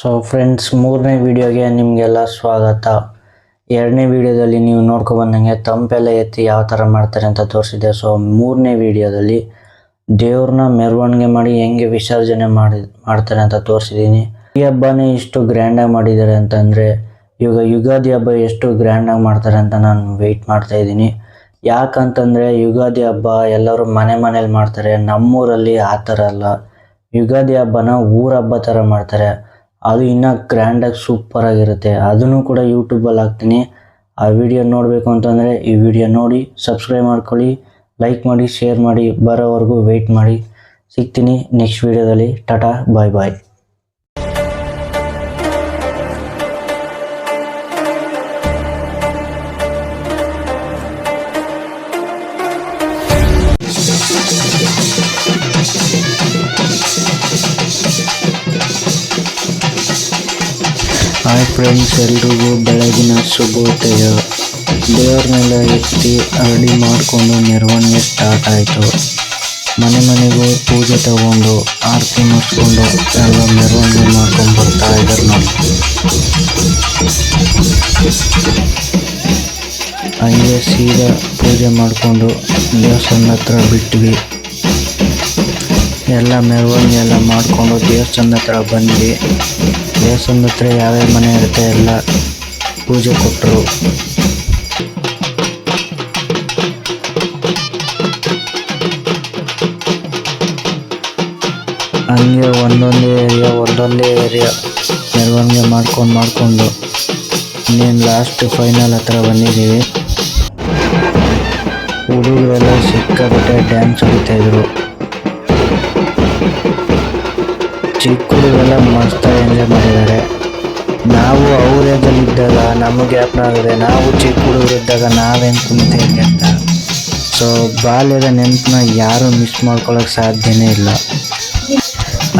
So friends ಮೂರನೇ ವಿಡಿಯೋಗೆ ನಿಮಗೆಲ್ಲ ಸ್ವಾಗತ. ಎರಡನೇ ವಿಡಿಯೋದಲ್ಲಿ ನೀವು ನೋಡ್ಕೊಬಂದಂಗೆ ತಂಪೆಲ್ಲ ಎತ್ತಿ ಯಾವ ಥರ ಮಾಡ್ತಾರೆ ಅಂತ ತೋರಿಸಿದೆ. ಸೊ ಮೂರನೇ ವಿಡಿಯೋದಲ್ಲಿ ದೇವ್ರನ್ನ ಮೆರವಣಿಗೆ ಮಾಡಿ ಹೆಂಗೆ ವಿಸರ್ಜನೆ ಮಾಡಿ, ಮಾಡ್ತಾರೆ ಅಂತ ತೋರಿಸಿದ್ದೀನಿ. ಈ ಹಬ್ಬನೇ ಇಷ್ಟು ಗ್ರ್ಯಾಂಡಾಗಿ ಮಾಡಿದ್ದಾರೆ ಅಂತಂದರೆ ಇವಾಗ ಯುಗಾದಿ ಹಬ್ಬ ಎಷ್ಟು ಗ್ರ್ಯಾಂಡಾಗಿ ಮಾಡ್ತಾರೆ ಅಂತ ನಾನು ವೆಯ್ಟ್ ಮಾಡ್ತಾ ಇದ್ದೀನಿ. ಯಾಕಂತಂದರೆ ಯುಗಾದಿ ಹಬ್ಬ ಎಲ್ಲರೂ ಮನೆ ಮನೇಲಿ ಮಾಡ್ತಾರೆ. ನಮ್ಮೂರಲ್ಲಿ ಆ ಥರ ಅಲ್ಲ. ಯುಗಾದಿ ಹಬ್ಬನ ಊರ ಹಬ್ಬ ಥರ ಮಾಡ್ತಾರೆ. ಅದು ಇನ್ನೂ ಗ್ರ್ಯಾಂಡಾಗಿ ಸೂಪರಾಗಿರುತ್ತೆ. ಅದನ್ನು ಕೂಡ ಯೂಟ್ಯೂಬಲ್ಲಿ ಹಾಕ್ತೀನಿ. ಆ ವಿಡಿಯೋ ನೋಡಬೇಕು ಅಂತಂದರೆ ಈ ವಿಡಿಯೋ ನೋಡಿ, ಸಬ್ಸ್ಕ್ರೈಬ್ ಮಾಡ್ಕೊಳ್ಳಿ, ಲೈಕ್ ಮಾಡಿ, ಶೇರ್ ಮಾಡಿ, ಬರೋವರೆಗೂ ವೆಯ್ಟ್ ಮಾಡಿ. ಸಿಗ್ತೀನಿ ನೆಕ್ಸ್ಟ್ ವಿಡಿಯೋದಲ್ಲಿ. Tata, bye bye. Hi friends ಎಲ್ರಿಗೂ ಬೆಳಗಿನ ಶುಭೋದಯ. ದೇವ್ರನ್ನೆಲ್ಲ ಎತ್ತಿ ರೆಡಿ ಮಾಡಿಕೊಂಡು ಮೆರವಣಿಗೆ ಸ್ಟಾರ್ಟ್ ಆಯಿತು. ಮನೆ ಮನೆಗೂ ಪೂಜೆ ತಗೊಂಡು, ಆರತಿ ಮಾಡಿಸ್ಕೊಂಡು ಎಲ್ಲ ಮೆರವಣಿಗೆ ಮಾಡ್ಕೊಂಡು ಬರ್ತಾ ಇದ್ದಾರೆ ನಾವು ಹಂಗೆ ಸೀದಾ ಪೂಜೆ ಮಾಡಿಕೊಂಡು ದೇವಸ್ಥಾನ ಹತ್ರ ಬಿಟ್ವಿ. ಎಲ್ಲ ಮೆರವಣಿಗೆ ಎಲ್ಲ ಮಾಡಿಕೊಂಡು ದೇವಸ್ಥಾನದ ಹತ್ರ ಬಂದ್ವಿ. ದೇವಸ್ಥಾನದ ಹತ್ರ ಯಾವ್ಯಾವ ಮನೆ ಇರುತ್ತೆ ಎಲ್ಲ ಪೂಜೆ ಕೊಟ್ಟರು. ಹಂಗೆ ಒಂದೊಂದೇ ಏರಿಯಾ ಒಂದೊಂದೇ ಏರಿಯಾ ಮೆರವಣಿಗೆ ಮಾಡ್ಕೊಂಡು ಮಾಡಿಕೊಂಡು ಇನ್ನೇನು ಲಾಸ್ಟ್ ಫೈನಲ್ ಹತ್ರ ಬಂದಿದ್ದೀವಿ. ಹುಡುಗರೆಲ್ಲ ಸಿಕ್ಕಾಪಟ್ಟೆ ಡ್ಯಾನ್ಸ್ ಹೊಡಿತಾಯಿದ್ರು ಚಿಕ್ಕ ಹುಡುಗರೆಲ್ಲ ಮಸ್ತಾಗಿ ಎಂಜಾಯ್ ಮಾಡಿದ್ದಾರೆ. ನಾವು ಅವ್ರ ಏಜಲ್ಲಿದ್ದಾಗ ನಮಗೆ ಜ್ಞಾಪನ ಆಗಿದೆ, ನಾವು ಚಿಕ್ಕ ಹುಡುಗರಿದ್ದಾಗ ನಾವೇನು ಕುಂತೇವೆ ಅಂತ. ಸೊ ಬಾಲ್ಯದ ನೆನಪನ್ನ ಯಾರೂ ಮಿಸ್ ಮಾಡ್ಕೊಳ್ಳೋಕೆ ಸಾಧ್ಯನೇ ಇಲ್ಲ.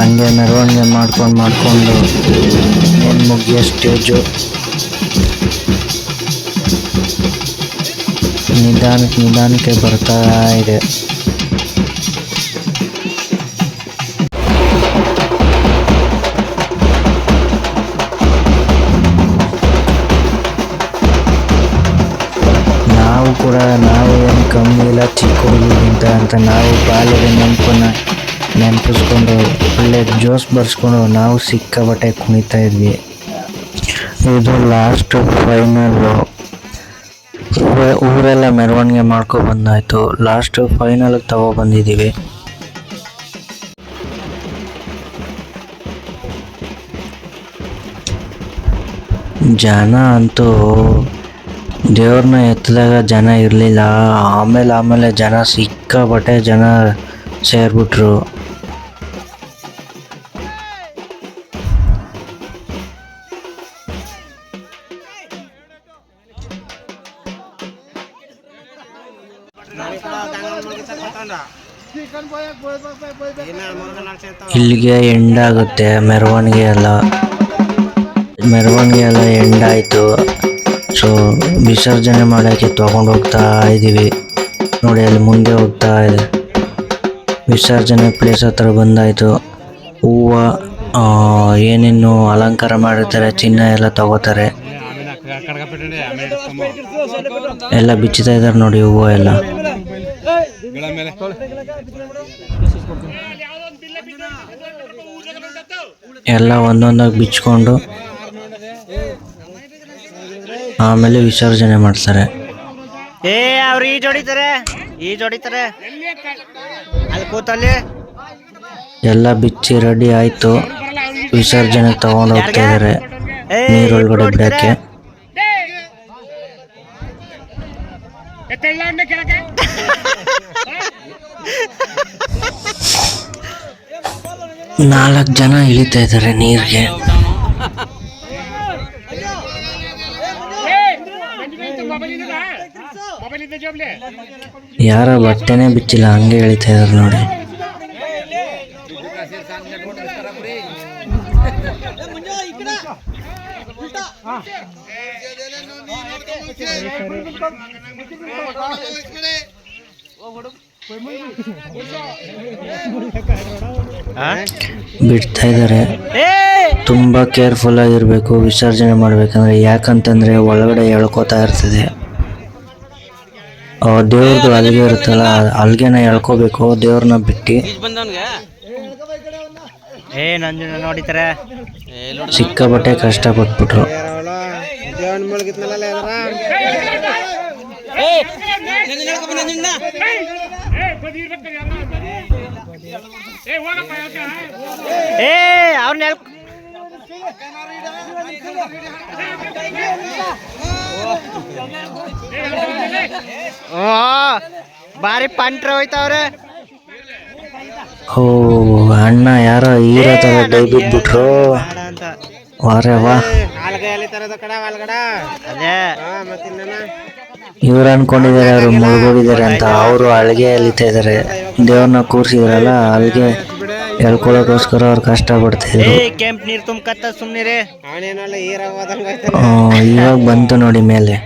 ಹಂಗೆ ಮೆರವಣಿಗೆ ಮಾಡ್ಕೊಂಡು ಮಾಡಿಕೊಂಡು ಏನು ಮುಗಿಯೋ ಸ್ಟೇಜು ನಿಧಾನಕ್ಕೆ ನಿಧಾನಕ್ಕೆ ಬರ್ತಾ ಇದೆ. ನಾವು ಕೂಡ ನಾವು ಏನು ಕಮ್ಮಿ ಇಲ್ಲ, ಚಿಕ್ಕ ಹುಡುಗರಿಗಿಂತ ಅಂತ ನಾವು ಬಾಲ್ಯದ ನೆನಪನ್ನ ನೆನಪಿಸ್ಕೊಂಡು, ಒಳ್ಳೆ ಜೋಸ್ ಬರ್ಸ್ಕೊಂಡು ನಾವು ಸಿಕ್ಕಾಬಟ್ಟೆ ಕುಣಿತಾ ಇದ್ವಿ. ಇದು ಲಾಸ್ಟ್ ಫೈನಲ್ಲು ಊರೆಲ್ಲ ಮೆರವಣಿಗೆ ಮಾಡ್ಕೊ ಬಂದಾಯ್ತು. ಲಾಸ್ಟ್ ಫೈನಲ್ ತಗೋ ಬಂದಿದ್ದೀವಿ ಜನ ಅಂತೂ ದೇವ್ರನ್ನ ಎತ್ತಿದಾಗ ಜನ ಇರಲಿಲ್ಲ. ಆಮೇಲೆ ಆಮೇಲೆ ಜನ ಸಿಕ್ಕಾಪಟ್ಟೆ ಜನ ಸೇರಿಬಿಟ್ರು. ಇಲ್ಲಿಗೆ ಎಂಡ್ ಆಗುತ್ತೆ. ಮೆರವಣಿಗೆ ಎಲ್ಲ. ಮೆರವಣಿಗೆ ಎಲ್ಲ ಎಂಡ್ ಆಯಿತು. ಸೊ ವಿಸರ್ಜನೆ ಮಾಡೋಕ್ಕೆ ತೊಗೊಂಡು ಹೋಗ್ತಾ ಇದ್ದೀವಿ. ನೋಡಿ, ಅಲ್ಲಿ ಮುಂದೆ ಹೋಗ್ತಾ ಇದೆ. ವಿಸರ್ಜನೆ ಪ್ಲೇಸ್ ಹತ್ರ ಬಂದಾಯಿತು. ಹೂವು ಏನೇನು ಅಲಂಕಾರ ಮಾಡಿರ್ತಾರೆ, ಚಿನ್ನ ಎಲ್ಲ ತಗೋತಾರೆ. ಎಲ್ಲ ಬಿಚ್ಚುತ್ತಾ ಇದ್ದಾರೆ ನೋಡಿ, ಹೂವು ಎಲ್ಲ. ಎಲ್ಲ ಒಂದೊಂದಾಗಿ ಬಿಚ್ಕೊಂಡು ಆಮೇಲೆ ವಿಸರ್ಜನೆ ಮಾಡ್ತಾರೆ. ಏ ಅವ್ರು ಈ ಹೊಡಿತಾರೆ ಈ ಹೊಡಿತಾರೆ ಅಲ್ಲಿ ಕೂತಲ್ಲಿ ಎಲ್ಲ ಬಿಚ್ಚಿ ರೆಡಿ ಆಯಿತು. ವಿಸರ್ಜನೆ ತಗೊಂಡು ಹೋಗ್ತಾ ಇದ್ದಾರೆ ನೀರೊಳಗಡೆ ಬಿಡಕ್ಕೆ ನಾಲ್ಕು ಜನ ಇಳಿತಾ ಇದ್ದಾರೆ ನೀರಿಗೆ. ಯಾರ ಬಟ್ಟೆನೇ ಬಿಚ್ಚಿಲ್ಲ ಹಂಗೆ ಹೇಳ್ತಾ ಇದಾರೆ ನೋಡಿ ಬಿಡ್ತಾ ಇದ್ದಾರೆ ತುಂಬ ಕೇರ್ಫುಲ್ ಆಗಿರಬೇಕು ವಿಸರ್ಜನೆ ಮಾಡಬೇಕಂದ್ರೆ ಯಾಕಂತಂದರೆ ಒಳಗಡೆ ಎಳ್ಕೊತಾ ಇರ್ತದೆ. ದೇವ್ರದ್ದು ಅಲ್ಲಿಗೆ ಇರುತ್ತಲ್ಲ ಅಲ್ಲಿಗೆನ ಎಳ್ಕೋಬೇಕು ದೇವ್ರನ್ನ ಬಿಟ್ಟು. ಏ ನಂಜುನ ನೋಡಿತಾರೆ ಸಿಕ್ಕಾಪಟ್ಟೆ ಕಷ್ಟಪಟ್ಬಿಟ್ರು. ಏ ಅವ್ರನ್ನ ಬಾರಿ ಪಂಟ್ರ ಹೋಯ್ತಾವ್ರೆ ಓ ಅಣ್ಣ ಯಾರೋ ಹೀರೋ ತರ ಡೈ ಬಿಟ್ಬಿಟ್ರು ವಾರೆ ವಾ. ಇವ್ರು ಅನ್ಕೊಂಡಿದ್ದಾರೆ ಅವರು ಮುಳುಗೋಗಿದ್ದಾರೆ ಅಂತ. ಅವರು ಅಳಿಗೆ ಅಲಿತಾ ಇದ್ದಾರೆ. ದೇವ್ರನ್ನ ಕೂರ್ಸಿದ್ರಲ್ಲ ಅಲ್ಲಿಗೆ ಎಳ್ಕೊಳ್ಳೋಕೋಸ್ಕರ ಅವ್ರು ಕಷ್ಟ ಪಡ್ತಿದ್ರು ಕೆಂಪ್ ನೀರ್ ತುಂಬಕತ್ತ ಸುಮ್ನಿರಿ. ಇವಾಗ ಬಂತು ನೋಡಿ ಮೇಲೆ.